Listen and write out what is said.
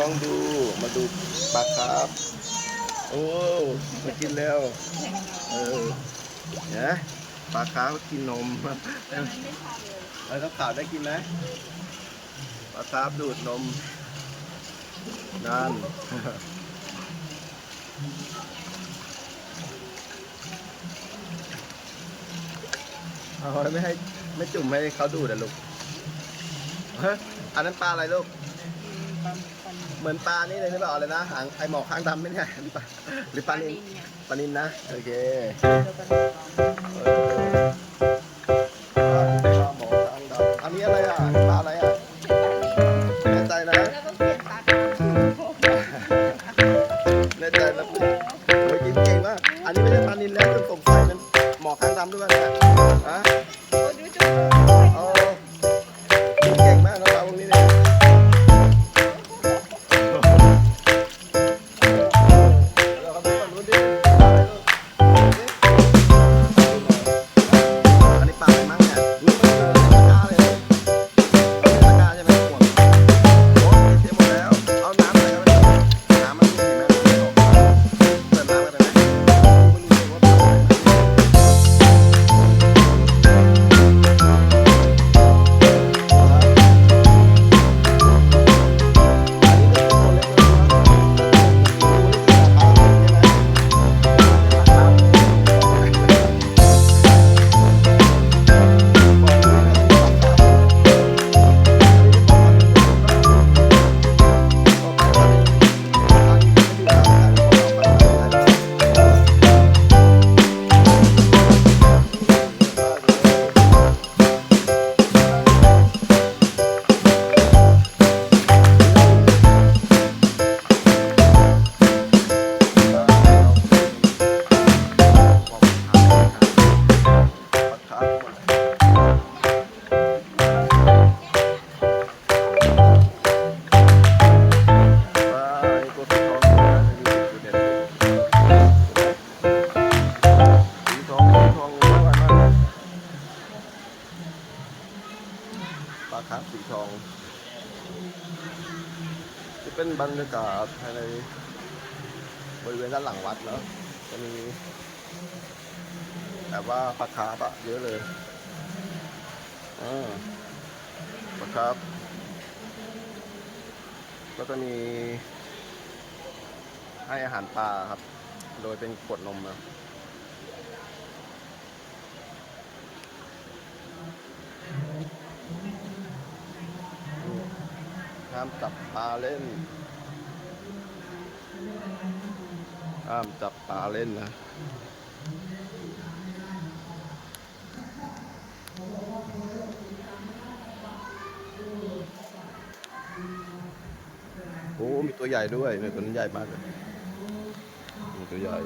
ลองดูมาดูปลาครับ โอ้มากินแล้ว เออเนี่ยปลาครับกินนมแล้วก็ข่าวได้กินไหมปลาครับดูดนมนั่นเอาไม่ให้ไม่จุ่มให้เขาดูดอะลูกฮะอันนั้นปลาอะไรลูก เหมือนปลานี่เลยหรือเปล่าอะไรนะหางไอหมอกข้างดำไม่ใช่หรือปลาหรือปลานินปลานินนะโอเคเออปลาหมอกข้างดำอันนี้อะไรอะปลาอะไรอะแน่ใจนะแล้วก็เปลี่ยนปากแน่ใจนะ ที่เป็นบรรยากาศภายในบริเวณด้านหลังวัดเนาะจะมีแบบว่าปลาคาร์ฟอะเยอะเลยอ่าปลาคาร์ฟก็จะมีให้อาหารปลาครับ โดยเป็นขวดนมนะามจับปลาเล่นห้ามจับปลาเล่นนะโอ้มีตัวใหญ่ด้วยเนี่ยตัวนี้ใหญ่มากเลยมีตัวใหญ่